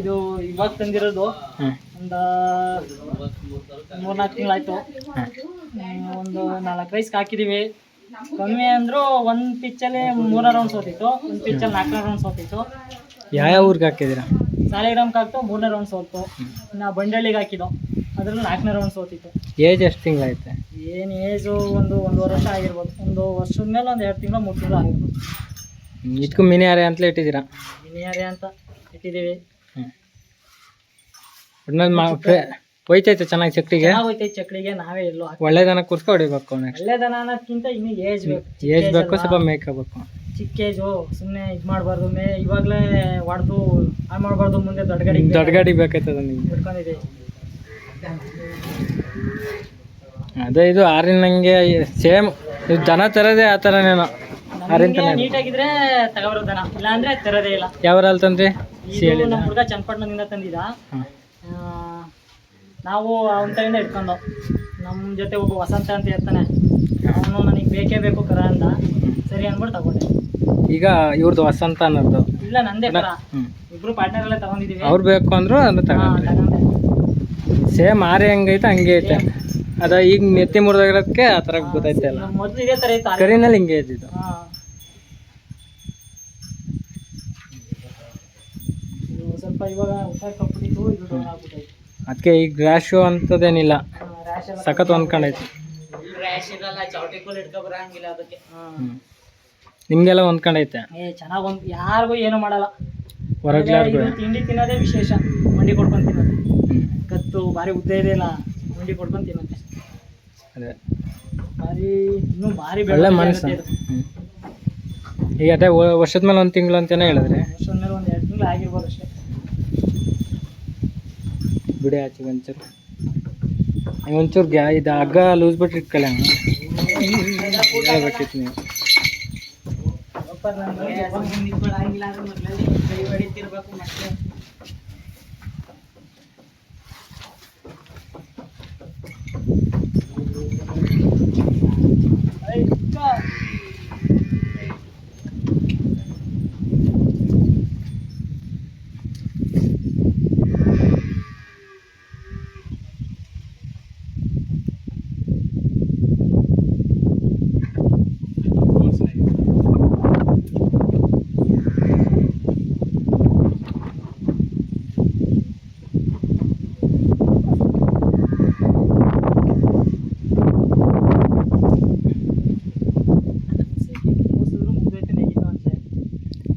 ಇದು ಇವಾಗ ತಂದಿರೋದು ಒಂದು ಮೂರ್ನಾಲ್ಕು ತಿಂಗಳಾಯ್ತು. ಒಂದು ನಾಲ್ಕು ರೈಸ್ಗೆ ಹಾಕಿದೀವಿ. ಕಮ್ಮಿ ಅಂದರೂ ಒಂದು ಪಿಚ್ಚಲ್ಲಿ ಮೂರು ರೌಂಡ್ ಸೋತಿತ್ತು ಒಂದು ಪಿಚ್ಚಲ್ಲಿ ನಾಲ್ಕನೇ ರೌಂಡ್ ಸೋತಿತ್ತು ಯಾವ ಊರಿಗೆ ಹಾಕಿದ್ದೀರಾ? ಸಾಲಿಗ್ರಾಮ್ಗೆ ಹಾಕ್ತು ಮೂರನೇ ರೌಂಡ್ ಸೋತು ನಾ ಬಂಡಳ್ಳಿಗೆ ಹಾಕಿದ್ದು. ಅದರಲ್ಲಿ ನಾಲ್ಕನೇ ರೌಂಡ್ ಸೋತಿತ್ತು ಏಜ್ ಎಷ್ಟು ತಿಂಗಳೈತೆ ಏನು ಏಜು ಒಂದು ಒಂದೂವರೆ ವರ್ಷ ಆಗಿರ್ಬೋದು. ಒಂದು ವರ್ಷದ ಮೇಲೆ ಒಂದು ಎರಡು ತಿಂಗಳು ಮೂರು ತಿಂಗಳು ಆಗಿರ್ಬೋದು. ಇದಕ್ಕೂ ಮಿನಿ ಆರೆ ಅಂತಲೇ ಇಟ್ಟಿದ್ದೀರಾ? ಮಿನಿಯಾರೆ ಅಂತ ಇಟ್ಟಿದ್ದೀವಿ. ಹ್ಞೂ ಹೋಯ್ತೈತೆ ಚೆನ್ನಾಗಿ ಚಕ್ಟಿಗೆ ಚೆನ್ನಾಗ್ ಹೋಯ್ತೈತೆ ಚಕ್ಳಿಗೆ ನಾವೇ ಎಲ್ಲೋ ಹಾಕಿ ಒಳ್ಳೆ ದನ ಕೂರ್ಸ್ಕೊ ಹೊಡಿಬೇಕು ನೆಕ್ಸ್ಟ್ ಒಳ್ಳೆದನ ಅನ್ನೋದ್ಕಿಂತ ಇನ್ನು ಏಜ್ ಬೇಕು. ಚಿಕ್ಕ ಏಜ್ ಬೇಕು ಅಲ್ವಾ? ಸ್ವಲ್ಪ ಮೇಯ್ಕೋಬೇಕು ಚಿಕ್ಕ ಏಜು ಸುಮ್ಮನೆ ಇದು ಮಾಡಬಾರ್ದು. ಮೇ ಇವಾಗಲೇ ಹೊಡೆದು ಹಾಳು ಮಾಡಬಾರ್ದು ಮುಂದೆ ದೊಡ್ಡ ಗಾಡಿ ದೊಡ್ಡ ಗಾಡಿ ಬೇಕಾಯ್ತದ ನಿಮ್ಗೆ. ಅದೇ ಇದು ಆರಿನಂಗೆ ಸೇಮ್ ಇದು ದನ ತರದೇ ಆ ಥರನೇನೋ ಆರಿನ ನಮಗೆ ತನ ನೀಟಾಗಿದ್ರೆ ತಗೊಬರೋ ದನ. ಇಲ್ಲ ಅಂದ್ರೆ ತರೋದೇ ಇಲ್ಲ. ಯಾವ್ರಲ್ಲಿ ತಂದ್ರಿ? ಇದು ನಮ್ಮ ಹುಡುಗ ಚನ್ನಪಟ್ಟಣದಿಂದ ತಂದಿದ್ದ. ಹಾಂ. ಆ, ನಾವು ಅವನ ಕೈಯಿಂದ ಇಟ್ಕೊಂಡು ನಮ್ಮ ಜೊತೆ ಒಬ್ಬ ವಸಂತ ಅಂತ ಇರ್ತಾನೆ ಅವನು ನನಗೆ ಬೇಕೇ ಬೇಕು ಕರ ಅಂತ ಸರಿ ಅಂದ್ಬಿಟ್ಟು ತಗೊಂಡೆ. ಈಗ ಇವ್ರದ್ದು ವಸಂತ ಅನ್ನೋದು. ಇಲ್ಲ ನಂದೇ ಕರ. ಇಬ್ರು ಪಾರ್ಟ್ನರ್ ಎಲ್ಲ ತಗೊಂಡಿದೀವಿ. ಅವ್ರು ಬೇಕು ಅಂದ್ರು ಅದನ್ನ ಹಾ, ತಗೊಂಡ್ರಿ. ತಗೊಂಡೆ. ಸೇಮ್ ಆರೆ ಹೆಂಗೈತೆ ಹಂಗೆ ಐತೆ. ಅದ ಈಗ ನೆತ್ತಿ ಮುರಿದಾಗಿರೋದಕ್ಕೆ ಆ ಥರ ಗೊತ್ತೈತೆ ಅಲ್ಲ. ಮೊದಲು ಮೊದ್ಲು ಇದೇ ತರ ಇತ್ತು ಕರಿನಲ್ಲಿ ಹಿಂಗೆ ಇದ್ದಿದ್ದು. ಹಾ. ಇದು ಸ್ವಲ್ಪ ಇವಾಗ ಹುಷಾರ್ ಕಂಪ್ನಿ ಇದು ಡೌನ್ ಆಗ್ಬಿಟ್ಟೈತೆ ಅದಕ್ಕೆ ಈಗ ರ್ಯಾಶು ಅಂತದೇನಿಲ್ಲ ಸಖತ್ ಹೊಂದ್ಕೊಂಡೈತಿ. ನಿಮ್ಗೆಲ್ಲ ಹೊಂದ್ಕೊಂಡೈತೆ? ಚೆನ್ನಾಗ್ ಯಾರಿಗೂ ಏನು ಮಾಡಲ್ಲ. ಹೊರಗೆ ಇದು ತಿಂಡಿ ತಿನ್ನೋದೇ ವಿಶೇಷ. ಮಂಡಿ ಕೊಡ್ಕೊಂಡು ತಿನ್ನೋದು. ಕತ್ತು ಭಾರಿ ಉದ್ದ ಇದೆಯಲ್ಲ ಮಂಡಿ ಕೊಡ್ಕೊಂಡು ತಿನ್ನೋದು ಅದೇ. ಭಾರಿ ಇನ್ನೂ ಭಾರಿ ಒಳ್ಳೆ ಮನಸ್ಸು. ಈಗ ಅದೇ ವರ್ಷದ ಮೇಲೆ ಒಂದು ತಿಂಗಳು ಅಂತಲೇ ಹೇಳಿದ್ರೆ? ವರ್ಷದ ಮೇಲೆ ಒಂದು ಎರಡು ತಿಂಗಳು ಆಗಿರ್ಬೋದು ಅಷ್ಟೇ. ಬಿಡಿ ಆಚೆಗೆ ಒಂಚೂರು. ಒಂಚೂರು ಗ್ಯಾ ಇದು ಹಗ್ಗ ಲೂಸ್ ಬಿಟ್ಟು ಇಟ್ಕೊಳ್ಳಿ ಹೇಳ್ಬೇಕಿತ್ತು ನೀವು. ಸ್ವಲ್ಪ ನಮ್ಗೆ ಯಾವಾಗ್ಲೂ ನಿಂತ್ಕೊಳ್ಳಂಗಿಲ್ಲ ಅಂದ್ರೆ ಮೊದ್ಲಲ್ಲಿ ಕೈ ಹೊಡಿತಿರ್ಬೇಕು ಮತ್ತೆ ಐಕ್ಕ. ಸೆಕೆ ಕೂಸಿದ್ರು ಮುಗ್ದೈತೆ ನೆಗಿತು ಅಂತೆ. ಮೈ ತಿಕ್ಲಿಂತಲೇನೋ ಏಯ್ ನಮ್ಮ ರಿಲೇಷನ್ ಅವ್ರು ಬೆಳೆದಿರೋದೆಲ್ಲ ಹುಳಿ ಕಾಳು ಕೊಟ್ಟಾರ ನಮ್ಮ ಮನೆಗೆ. ಹಾಂ ನಮ್ಮ ರಿಲೇಷನ್ ಅಲ್ಲಿ ಯಾರ್ಯಾರು ಹುಳಿ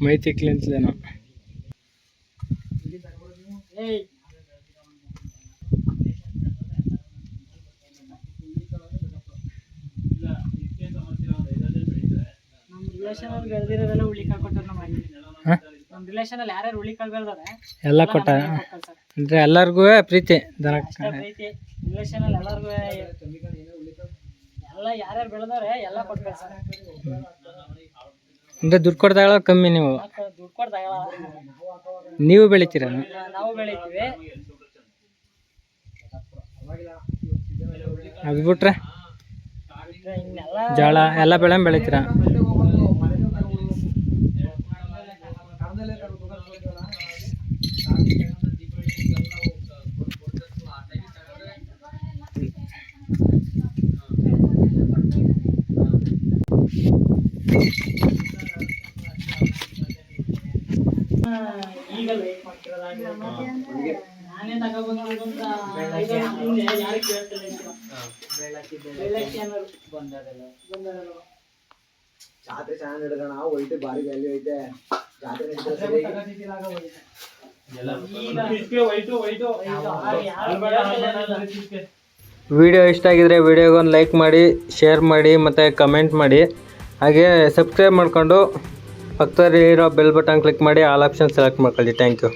ಕಾಳು ಬೆಳೆದಾರೆ ಎಲ್ಲ ಕೊಟ್ಟ? ಅಂದ್ರೆ ಎಲ್ಲರಿಗೂ ಪ್ರೀತಿ ದನ ಎಲ್ಲ ಯಾರ್ಯಾರು ಬೆಳೆದವ್ರೆ ಎಲ್ಲ ಕೊಟ್ಟು ಕಳ್ಸಾರೆ ಅಂದರೆ ದುಡ್ಡು ಕೊಡ್ದಾಗಳ ಕಮ್ಮಿ ನೀವು? ದುಡ್ಡು ನೀವು ಬೆಳಿತೀರ? ನಾವು ಬೆಳಿತೀವಿ. ಅದು ಬಿಟ್ರೆ ಜೋಳ ಎಲ್ಲ ಬೆಳೆ ಬೆಳಿತೀರ? ನಾನೇ ತಗೊಬಂದು ಹಿಂದೆ ಯಾರು ಅನ್ನೋರು ಬಂದರಲ್ಲ. ಜಾತ್ರೆ ಚೆನ್ನಾಗಿ ಹಿಡ್ಕಣ ಹೋಯ್ತು ಭಾರಿ ವ್ಯಾಲ್ಯೂ ಐತೆ. ಜಾತ್ರೆ. ವಿಡಿಯೋ ಇಷ್ಟ ಆಗಿದ್ರೆ ವಿಡಿಯೋಗೊಂದು ಲೈಕ್ ಮಾಡಿ ಶೇರ್ ಮಾಡಿ ಮತ್ತು ಕಮೆಂಟ್ ಮಾಡಿ. ಹಾಗೆ ಸಬ್ಸ್ಕ್ರೈಬ್ ಮಾಡಿಕೊಂಡು ಪಕ್ಕದಲ್ಲಿ ಇರೋ ಬೆಲ್ ಬಟನ್ ಕ್ಲಿಕ್ ಮಾಡಿ ಆಲ್ ಆಪ್ಷನ್ ಸೆಲೆಕ್ಟ್ ಮಾಡ್ಕೊಳ್ಳಿ. Thank you